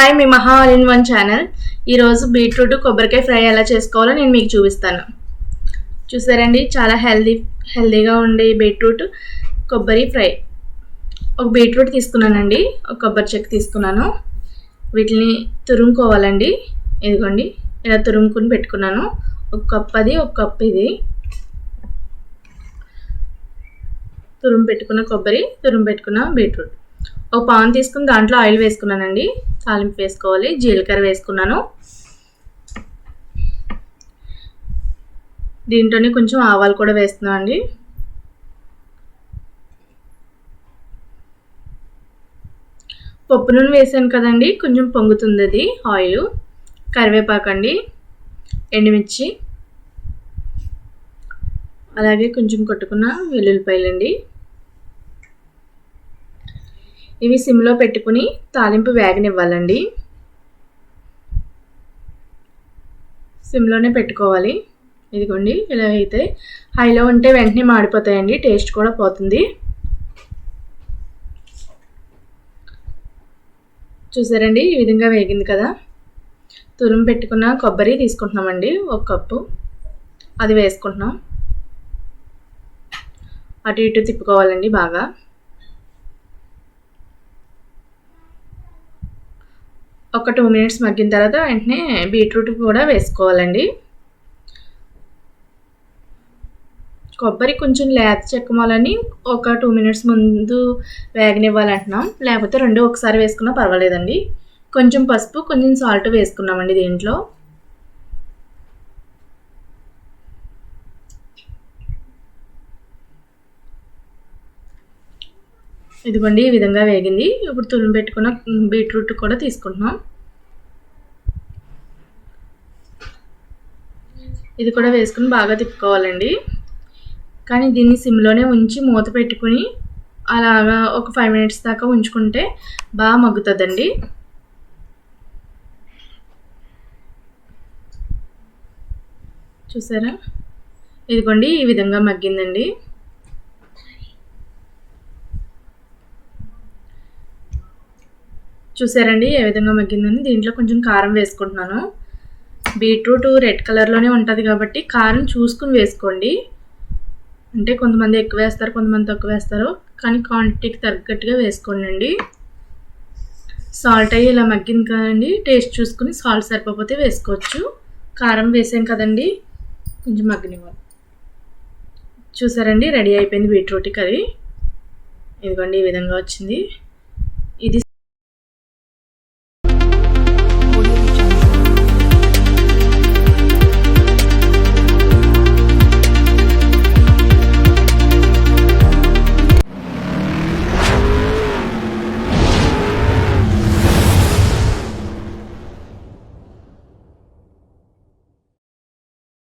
Hi me Maha all in one channel. ఈరోజు beetroot కొబ్బరికాయ fry ఎలా చేసుకోవాలో నేను మీకు చూపిస్తాను. చూసారండి చాలా హెల్దీ హెల్దీగా ఉండే బీట్రూట్ కొబ్బరి ఫ్రై. ఒక బీట్రూట్ తీసుకున్నానండి ఒక కొబ్బరి చెక్క తీసుకున్నాను. వీటిని తురుముకోవాలండి. ఇదిగోండి ఇలా తురుముకుని పెట్టుకున్నాను. ఒక కప్ అది ఒక కప్ ఇది. తురుము పెట్టుకున్న కొబ్బరి తురుము పెట్టుకున్న బీట్రూట్. ఒక పాన్ తీసుకుని దాంట్లో ఆయిల్ వేసుకున్నానండి. తాలింపు వేసుకోవాలి. జీలకర్ర వేసుకున్నాను. దీంట్లోనే కొంచెం ఆవాలు కూడా వేస్తున్నాం అండి పప్పు నూనె వేసాను కదండి. కొంచెం పొంగుతుంది అది ఆయిల్. కరివేపాకండి ఎండుమిర్చి. అలాగే కొంచెం కొట్టుకున్న వెల్లుల్లిపాయలండి. ఇవి సిమ్లో పెట్టుకుని తాలింపు వేగనివ్వాలండి. సిమ్లోనే పెట్టుకోవాలి. ఇదిగోండి ఇలా అయితే హైలో ఉంటే వెంటనే మాడిపోతాయండి టేస్ట్ కూడా పోతుంది. చూసారండి ఈ విధంగా వేగింది కదా. తురుము పెట్టుకున్న కొబ్బరి తీసుకుంటున్నామండి ఒక కప్పు. అది వేసుకుంటున్నాం. అటు ఇటు తిప్పుకోవాలండి బాగా. ఒక టూ మినిట్స్ మగ్గిన తర్వాత వెంటనే బీట్రూట్ కూడా వేసుకోవాలండి. కొబ్బరి కొంచెం లేత చెక్కమాలని ఒక టూ మినిట్స్ ముందు వేగనివ్వాలంటున్నాం. లేకపోతే రెండు ఒకసారి వేసుకున్నా పర్వాలేదండి. కొంచెం పసుపు కొంచెం సాల్ట్ వేసుకున్నామండి దీంట్లో. ఇదిగోండి ఈ విధంగా వేగింది. ఇప్పుడు తురుము పెట్టుకున్న బీట్రూట్ కూడా తీసుకుంటున్నాం. ఇది కూడా వేసుకుని బాగా తిప్పుకోవాలండి. కానీ దీన్ని సిమ్లోనే ఉంచి మూత పెట్టుకుని అలాగా ఒక ఫైవ్ మినిట్స్ దాకా ఉంచుకుంటే బాగా మగ్గుతుందండి. చూసారా? ఇదిగోండి ఈ విధంగా మగ్గిందండి. చూసారండి ఏ విధంగా మగ్గిందని. దీంట్లో కొంచెం కారం వేసుకుంటున్నాను. బీట్రూట్ రెడ్ కలర్లోనే ఉంటుంది కాబట్టి కారం చూసుకుని వేసుకోండి. అంటే కొంతమంది ఎక్కువ వేస్తారు కొంతమంది తక్కువ వేస్తారు. కానీ క్వాంటిటీకి తగ్గట్టుగా వేసుకోండి సాల్ట్ అయ్యి ఇలా మగ్గింది కదండి టేస్ట్ చూసుకుని సాల్ట్ సరిపోతే వేసుకోవచ్చు. కారం వేసాం కదండి కొంచెం మగ్గనివ్వాలి. చూసారండి రెడీ అయిపోయింది బీట్రూట్ కర్రీ. ఇదిగోండి ఈ విధంగా వచ్చింది.